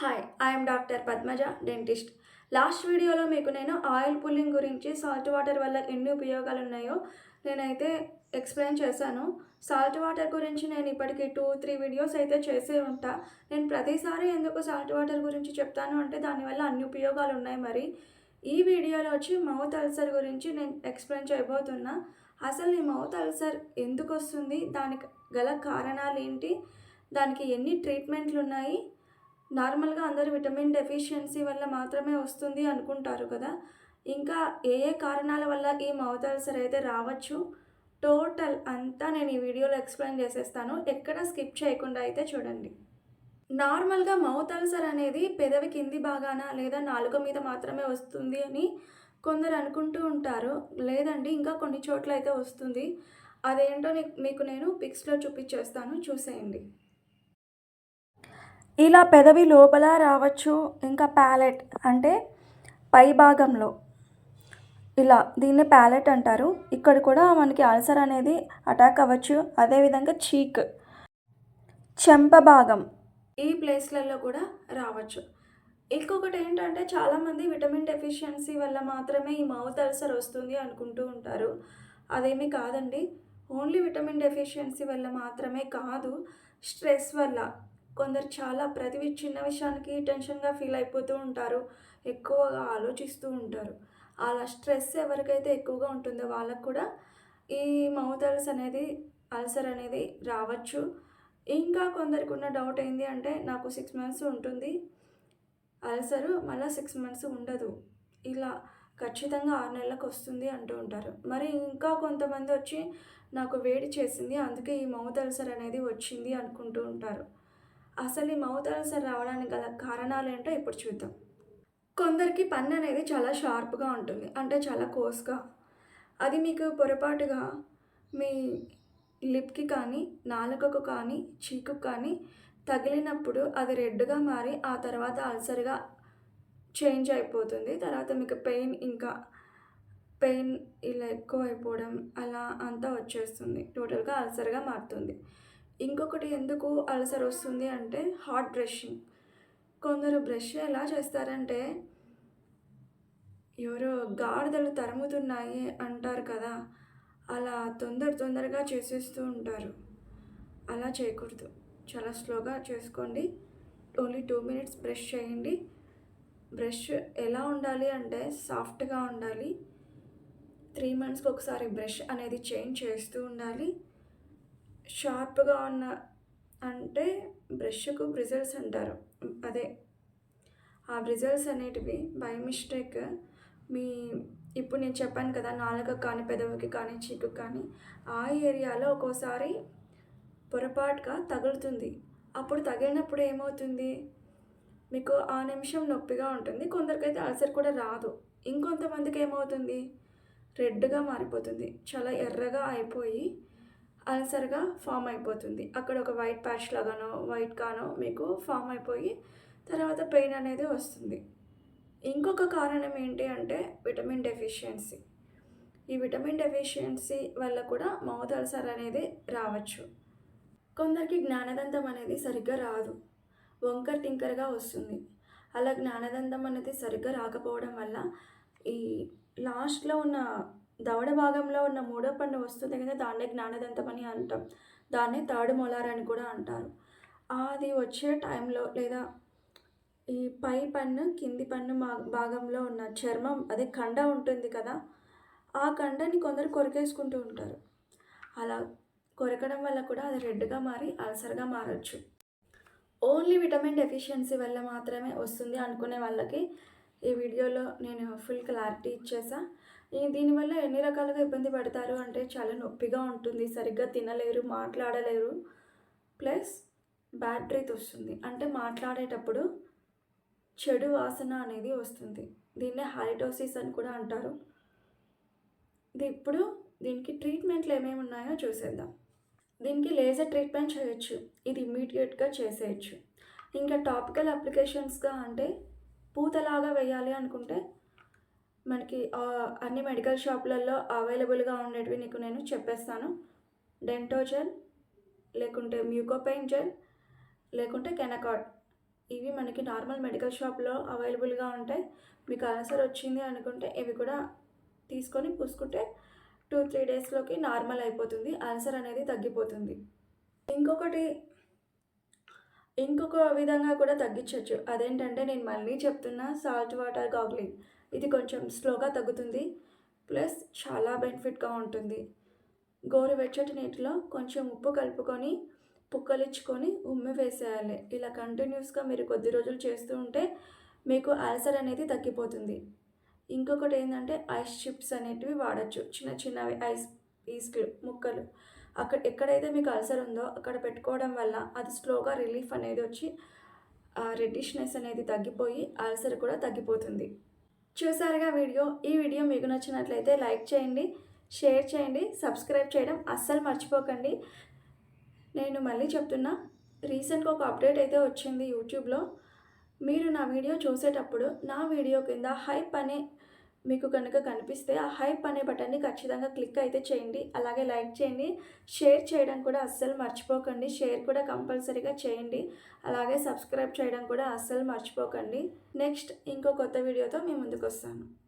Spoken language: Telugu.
Hi I'm doctor Padmaja dentist last వీడియోలో మీకు నేను ఆయిల్ పుల్లింగ్ గురించి సాల్ట్ వాటర్ వల్ల ఎన్ని ఉపయోగాలు ఉన్నాయో నేనైతే ఎక్స్ప్లెయిన్ చేశాను. సాల్ట్ వాటర్ గురించి నేను ఇప్పటికి టూ త్రీ వీడియోస్ అయితే చేసే ఉంటా. నేను ప్రతిసారి ఎందుకు సాల్ట్ వాటర్ గురించి చెప్తాను అంటే దానివల్ల అన్ని ఉపయోగాలు ఉన్నాయి మరి. ఈ వీడియోలో వచ్చి మౌత్ అల్సర్ గురించి నేను ఎక్స్ప్లెయిన్ చేయబోతున్నా. అసలు ఈ మౌత్ అల్సర్ ఎందుకు వస్తుంది? దానికి గల కారణాలు ఏంటి? దానికి ఎన్ని ట్రీట్మెంట్లు ఉన్నాయి? నార్మల్గా అందరూ విటమిన్ డెఫిషియన్సీ వల్ల మాత్రమే వస్తుంది అనుకుంటారు కదా. ఇంకా ఏ ఏ కారణాల వల్ల ఈ మౌత్ అల్సర్ అయితే రావచ్చు? టోటల్ అంతా నేను ఈ వీడియోలో ఎక్స్ప్లెయిన్ చేసేస్తాను. ఎక్కడ స్కిప్ చేయకుండా అయితే చూడండి. నార్మల్గా మౌత్ అల్సర్ అనేది పెదవి కింది భాగాన లేదా నాలుక మీద మాత్రమే వస్తుంది అని కొందరు అనుకుంటూ ఉంటారు. లేదండి ఇంకా కొన్ని చోట్ల అయితే వస్తుంది. అదేంటో మీకు నేను పిక్స్లో చూపించేస్తాను. చూసేయండి. ఇలా పెదవి లోపల రావచ్చు. ఇంకా ప్యాలెట్ అంటే పై భాగంలో. ఇలా దీన్ని ప్యాలెట్ అంటారు. ఇక్కడ కూడా మనకి అల్సర్ అనేది అటాక్ అవ్వచ్చు. అదేవిధంగా చీక్. చెంప భాగం ఈ ప్లేస్లలో కూడా రావచ్చు. ఇంకొకటి ఏంటంటే చాలామంది విటమిన్ డెఫిషియన్సీ వల్ల మాత్రమే ఈ మౌత్ అల్సర్ వస్తుంది అనుకుంటూ ఉంటారు. అదేమీ కాదండి. ఓన్లీ విటమిన్ డెఫిషియన్సీ వల్ల మాత్రమే కాదు. స్ట్రెస్ వల్ల. కొందరు చాలా ప్రతి వి- చిన్న విషయానికి టెన్షన్గా ఫీల్ అయిపోతూ ఉంటారు ఎక్కువగా ఆలోచిస్తూ ఉంటారు. అలా స్ట్రెస్ ఎవరికైతే ఎక్కువగా ఉంటుందో వాళ్ళకు కూడా ఈ మౌత్ అల్స్ అనేది అల్సర్ అనేది రావచ్చు. ఇంకా కొందరికి ఉన్న డౌట్ ఏంటి అంటే నాకు సిక్స్ మంత్స్ ఉంటుంది అల్సరు మళ్ళీ సిక్స్ మంత్స్ ఉండదు. ఇలా ఖచ్చితంగా ఆరు నెలలకు వస్తుంది అంటూ ఉంటారు. మరి ఇంకా కొంతమంది వచ్చి నాకు వేడి చేసింది అందుకే ఈ మౌత్ అల్సర్ అనేది వచ్చింది అనుకుంటూ ఉంటారు. అసలు ఈ మౌత్ అల్సర్ రావడానికి గల కారణాలు ఏంటో ఇప్పుడు చూద్దాం. కొందరికి పన్ను అనేది చాలా షార్ప్గా ఉంటుంది. అంటే చాలా కోస్గా. అది మీకు పొరపాటుగా మీ లిప్కి కానీ నాలుకకు కానీ చీకు కానీ తగిలినప్పుడు అది రెడ్గా మారి ఆ తర్వాత అల్సర్గా చేంజ్ అయిపోతుంది. తర్వాత మీకు పెయిన్ ఇంకా పెయిన్ ఇలా ఎక్కువ అయిపోవడం అలా అంతా వచ్చేస్తుంది. టోటల్గా అల్సర్గా మారుతుంది. ఇంకొకటి ఎందుకు అల్సర్ వస్తుంది అంటే హాట్ బ్రషింగ్. కొందరు బ్రష్ ఎలా చేస్తారంటే ఎవరో గాడిదలు తరుముతున్నాయి అంటారు కదా అలా తొందర తొందరగా చేసేస్తూ ఉంటారు. అలా చేయకూడదు. చాలా స్లోగా చేసుకోండి. ఓన్లీ టూ మినిట్స్ బ్రష్ చేయండి. బ్రష్ ఎలా ఉండాలి అంటే సాఫ్ట్గా ఉండాలి. త్రీ మంత్స్కి ఒకసారి బ్రష్ అనేది చేంజ్ చేస్తూ ఉండాలి. షార్ప్గా ఉన్న అంటే బ్రష్కు బ్రిజల్స్ అంటారు. అదే ఆ బ్రిజల్స్ అనేటివి బై మిస్టేక్ మీ ఇప్పుడు నేను చెప్పాను కదా నాలుక కానీ పెదవికి కానీ చీకు కానీ ఆ ఏరియాలో ఒక్కోసారి పొరపాటుగా తగులుతుంది. అప్పుడు తగిలినప్పుడు ఏమవుతుంది? మీకు ఆ నిమిషం నొప్పిగా ఉంటుంది. కొందరికైతే అల్సర్ కూడా రాదు. ఇంకొంతమందికి ఏమవుతుంది? రెడ్గా మారిపోతుంది. చాలా ఎర్రగా అయిపోయి అల్సర్గా ఫామ్ అయిపోతుంది. అక్కడ ఒక వైట్ ప్యాచ్ లాగానో వైట్ కానో మీకు ఫామ్ అయిపోయి తర్వాత పెయిన్ అనేది వస్తుంది. ఇంకొక కారణం ఏంటి అంటే విటమిన్ డెఫిషియన్సీ. ఈ విటమిన్ డెఫిషియన్సీ వల్ల కూడా మౌత్ అల్సర్ అనేది రావచ్చు. కొందరికి జ్ఞానదంతం అనేది సరిగ్గా రాదు. వంకర్ టింకర్గా వస్తుంది. అలా జ్ఞానదంతం అనేది సరిగ్గా రాకపోవడం వల్ల ఈ లాస్ట్లో ఉన్న దవడ భాగంలో ఉన్న మూడో పన్ను వస్తుంది కదా దాన్నే జ్ఞానదంతం అని అంటాం. దాన్నే తాడు మొలార్ అని కూడా అంటారు. అది వచ్చే టైంలో లేదా ఈ పై పన్ను కింది పన్ను మా- భాగంలో ఉన్న చర్మం అదే కండ ఉంటుంది కదా ఆ కండని కొందరు కొరికేసుకుంటూ ఉంటారు. అలా కొరకడం వల్ల కూడా అది రెడ్గా మారి అల్సర్గా మారచ్చు. ఓన్లీ విటమిన్ డెఫిషియన్సీ వల్ల మాత్రమే వస్తుంది అనుకునే వాళ్ళకి ఈ వీడియోలో నేను ఫుల్ క్లారిటీ ఇచ్చేసా. దీనివల్ల ఎన్ని రకాలుగా ఇబ్బంది పడతారు అంటే చాలా నొప్పిగా ఉంటుంది సరిగ్గా తినలేరు మాట్లాడలేరు ప్లస్ బ్యాడ్ బ్రీత్ వస్తుంది. అంటే మాట్లాడేటప్పుడు చెడు వాసన అనేది వస్తుంది. దీన్నే హారిటోసిస్ అని కూడా అంటారు. ఇది ఇప్పుడు దీనికి ట్రీట్మెంట్లు ఏమేమి ఉన్నాయో చూసేద్దాం. దీనికి లేజర్ ట్రీట్మెంట్ చేయొచ్చు. ఇది ఇమ్మీడియట్గా చేసేయచ్చు. ఇంకా టాపికల్ అప్లికేషన్స్గా అంటే పూతలాగా వేయాలి అనుకుంటే మనకి అన్ని మెడికల్ షాపులలో అవైలబుల్గా ఉండేటివి నీకు నేను చెప్పేస్తాను. డెంటో జెల్ లేకుంటే మ్యూకోపెయిన్ జెల్ లేకుంటే కెనకాడ్ ఇవి మనకి నార్మల్ మెడికల్ షాప్లో అవైలబుల్గా ఉంటాయి. మీకు ఆన్సర్ వచ్చింది అనుకుంటే ఇవి కూడా తీసుకొని పూసుకుంటే టూ త్రీ డేస్లోకి నార్మల్ అయిపోతుంది. అల్సర్ అనేది తగ్గిపోతుంది. ఇంకొకటి ఇంకొక విధంగా కూడా తగ్గించవచ్చు అదేంటంటే నేను మళ్ళీ చెప్తున్నా సాల్ట్ వాటర్ గాగ్లింగ్ ఇది కొంచెం స్లోగా తగ్గుతుంది. ప్లస్ చాలా బెనిఫిట్గా ఉంటుంది. గోరువెచ్చటి నీటిలో కొంచెం ఉప్పు కలుపుకొని పుక్కలిచ్చుకొని ఉమ్మి వేసేయాలి. ఇలా కంటిన్యూస్గా మీరు కొద్ది రోజులు చేస్తూ ఉంటే మీకు అల్సర్ అనేది తగ్గిపోతుంది. ఇంకొకటి ఏంటంటే ఐస్ చిప్స్ అనేటివి వాడచ్చు. చిన్న చిన్నవి ఐస్ పీస్లు ముక్కలు. అక్కడ ఎక్కడైతే మీకు అల్సర్ ఉందో అక్కడ పెట్టుకోవడం వల్ల అది స్లోగా రిలీఫ్ అనేది వచ్చి ఆ రెడ్డిష్నెస్ అనేది తగ్గిపోయి అల్సర్ కూడా తగ్గిపోతుంది. చూసారుగా వీడియో? ఈ వీడియో మీకు నచ్చినట్లయితే లైక్ చేయండి షేర్ చేయండి సబ్స్క్రైబ్ చేయడం అస్సలు మర్చిపోకండి. నేను మళ్ళీ చెప్తున్నా రీసెంట్గా ఒక అప్డేట్ అయితే వచ్చింది యూట్యూబ్లో. మీరు నా వీడియో చూసేటప్పుడు నా వీడియో కింద హైప్ అనే మీకు కనుక కనిపిస్తే ఆ హైప్ అనే బటన్ని ఖచ్చితంగా క్లిక్ అయితే చేయండి. అలాగే లైక్ చేయండి. షేర్ చేయడం కూడా అస్సలు మర్చిపోకండి. షేర్ కూడా కంపల్సరీగా చేయండి. అలాగే సబ్స్క్రైబ్ చేయడం కూడా అస్సలు మర్చిపోకండి. నెక్స్ట్ ఇంకో కొత్త వీడియోతో మీ ముందుకు వస్తాను.